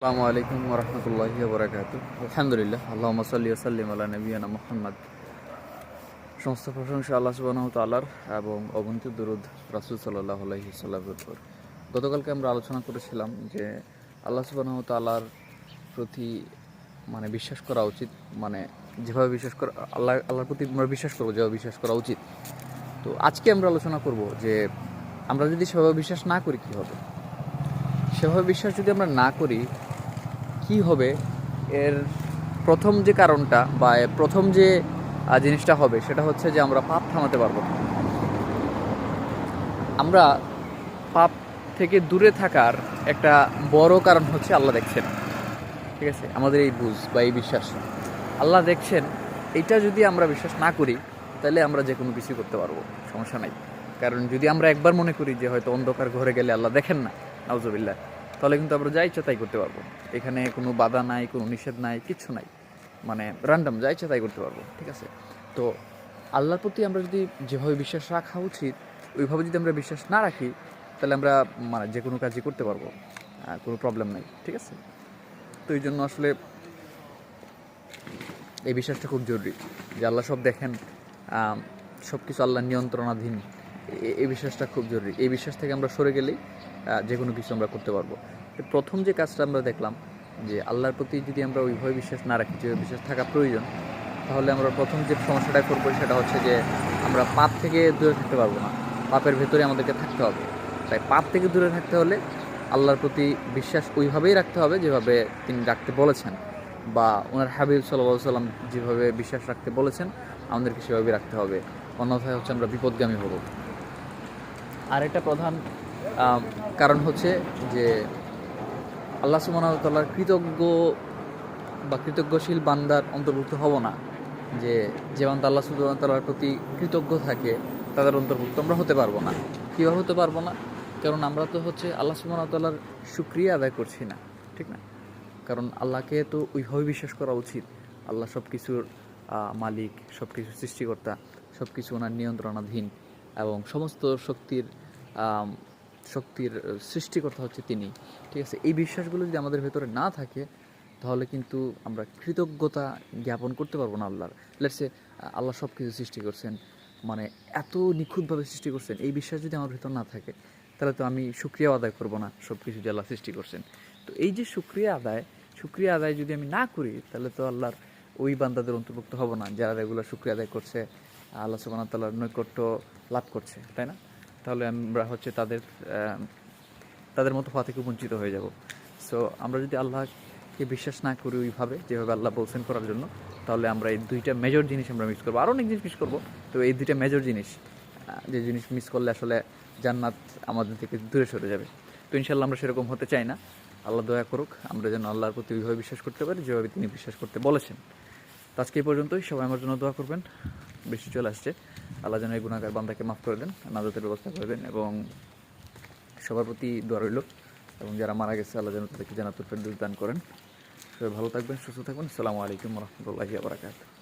আসসালামু আলাইকুম রহমতুল্লাহ বরাকাত আলহামদুলিল্লাহ আল্লাহ সাল্লি সাল্লিম আল্লাহ নবীনা মোহাম্মদ। সমস্ত প্রশংসা আল্লাহ সুবাহ তাল্লার এবং অবনীত দুরুদ রাসুল সাল্লাহ আলহি সাল্লামের উপর। গতকালকে আমরা আলোচনা করেছিলাম যে আল্লাহ সুবাহ তাল্লার প্রতি মানে বিশ্বাস করা উচিত মানে যেভাবে বিশ্বাস করা, আল্লাহ, আল্লাহর প্রতি আমরা বিশ্বাস করব, যেভাবে বিশ্বাস করা উচিত। তো আজকে আমরা আলোচনা করব যে আমরা যদি সেভাবে বিশ্বাস না করি কী হবে? সেভাবে বিশ্বাস যদি আমরা না করি কি হবে? এর প্রথম যে কারণটা বা প্রথম যে জিনিসটা হবে, সেটা হচ্ছে যে আমরা পাপ থামাতে পারব আমরা পাপ থেকে দূরে থাকার একটা বড় কারণ হচ্ছে আল্লাহ দেখছেন। ঠিক আছে? আমাদের এই বুঝ বা এই বিশ্বাস। আল্লাহ দেখছেন, এটা যদি আমরা বিশ্বাস না করি, তাহলে আমরা যে কোনো কিছু করতে পারব, সমস্যা নাই। কারণ যদি আমরা একবার মনে করি যে হয়তো অন্ধকার ঘরে গেলে আল্লাহ দেখেন না, নাউজুবিল্লাহ। তাহলে কিন্তু আমরা যা ইচ্ছা তাই করতে পারব। এখানে কোনো বাধা নাই, কোনো নিষেধ নাই কিচ্ছু নাই। মানে র্যান্ডম যা ইচ্ছা তাই করতে পারব, ঠিক আছে? তো আল্লাহর প্রতি আমরা যদি যেভাবে বিশ্বাস রাখা উচিত, ওইভাবে যদি আমরা বিশ্বাস না রাখি, তাহলে আমরা মানে যে কোনো কাজই করতে পারব। কোনো প্রবলেম নাই, ঠিক আছে? তো এই জন্য আসলে এই বিশ্বাসটা খুব জরুরি যে আল্লাহ সব দেখেন সব কিছু আল্লাহ নিয়ন্ত্রণাধীন। এই বিশ্বাসটা খুব জরুরি। এই বিশ্বাস থেকে আমরা সরে গেলেই যে কোনো কিছু আমরা করতে পারব। প্রথম যে কাজটা আমরা দেখলাম, যে আল্লাহর প্রতি যদি আমরা ওইভাবে বিশ্বাস না রাখি যে বিশ্বাস থাকা প্রয়োজন, তাহলে আমরা প্রথম যে সমস্যাটা করব সেটা হচ্ছে যে আমরা পাপ থেকে দূরে থাকতে পারব না। পাপের ভেতরে আমাদেরকে থাকতে হবে। তাই পাপ থেকে দূরে থাকতে হলে আল্লাহর প্রতি বিশ্বাস ওইভাবেই রাখতে হবে যেভাবে তিনি রাখতে বলেছেন বা ওনার হাবিব সাল্লাহ সাল্লাম যেভাবে বিশ্বাস রাখতে বলেছেন, আমাদেরকে সেভাবে রাখতে হবে। অন্যথায় হচ্ছে আমরা বিপদগামী হব। আর একটা প্রধান কারণ হচ্ছে যে আল্লাহ সুমনতাল্লাহর কৃতজ্ঞ বা কৃতজ্ঞশীল বান্দার অন্তর্ভুক্ত হব না। যে যে বান্দা আল্লাহ সুমনতাল্লাহর প্রতি কৃতজ্ঞ থাকে, তাদের অন্তর্ভুক্ত আমরা হতে পারব না। কীভাবে হতে পারব না? কারণ আমরা তো হচ্ছে আল্লাহ সুমনতাল্লাহর সুক্রিয়া আদায় করছি না, ঠিক না? কারণ আল্লাহকে তো ওইভাবে বিশ্বাস করা উচিত। আল্লাহ সব কিছুর মালিক সব কিছু সৃষ্টিকর্তা সব কিছু ওনার নিয়ন্ত্রণাধীন এবং সমস্ত শক্তির শক্তির সৃষ্টিকর্তা হচ্ছে তিনি। ঠিক আছে? এই বিশ্বাসগুলো যদি আমাদের ভেতরে না থাকে, তাহলে কিন্তু আমরা কৃতজ্ঞতা জ্ঞাপন করতে পারব না আল্লাহর। লেটসে আল্লাহ সব কিছু সৃষ্টি করছেন মানে এত নিখুঁতভাবে সৃষ্টি করছেন, এই বিশ্বাস যদি আমার ভেতর না থাকে, তাহলে তো আমি সুক্রিয়া আদায় করব না সব কিছু যে আল্লাহ সৃষ্টি করছেন। তো এই যে সুক্রিয়া আদায় সুক্রিয়া আদায় যদি আমি না করি, তাহলে তো আল্লাহর ওই বান্দাদের অন্তর্ভুক্ত হব না, যারা রেগুলার সুক্রিয়া আদায় করছে, আল্লাহ সুবাহ তাল্লাহর নৈকট্য লাভ করছে, তাই না? তাহলে আমরা হচ্ছে তাদের তাদের মতো হওয়া থেকে বঞ্চিত হয়ে যাব। সো আমরা যদি আল্লাহকে বিশ্বাস না করি ওইভাবে, যেভাবে আল্লাহ বলছেন করার জন্য, তাহলে আমরা এই দুইটা মেজর জিনিস আমরা মিস করব। আরও অনেক জিনিস মিস করব। তো এই দুইটা মেজর জিনিস যে জিনিস মিস করলে আসলে জান্নাত আমাদের থেকে দূরে সরে যাবে। তো ইনশাল্লাহ আমরা সেরকম হতে চাই না। আল্লাহ দয়া করুক, আমরা যেন আল্লাহর প্রতি ওইভাবে বিশ্বাস করতে পারি, যেভাবে তিনি বিশ্বাস করতে বলেছেন। তো আজকে এই পর্যন্তই। সবাই আমার জন্য দোয়া করবেন। বেশি চলে আসছে। আল্লাহ যেন এই গুণাগার বান্দাকে মাফ করে দেন, নাজাতের ব্যবস্থা করে দেন এবং সবার প্রতি দোয়া রইল। এবং যারা মারা গেছে, আল্লাহ যেন তাদেরকে জানাতুর ফেরদুস দান করেন। সবাই ভালো থাকবেন, সুস্থ থাকবেন। আসসালামু আলাইকুম রহমতুল্লাহি বারাকাতুহ।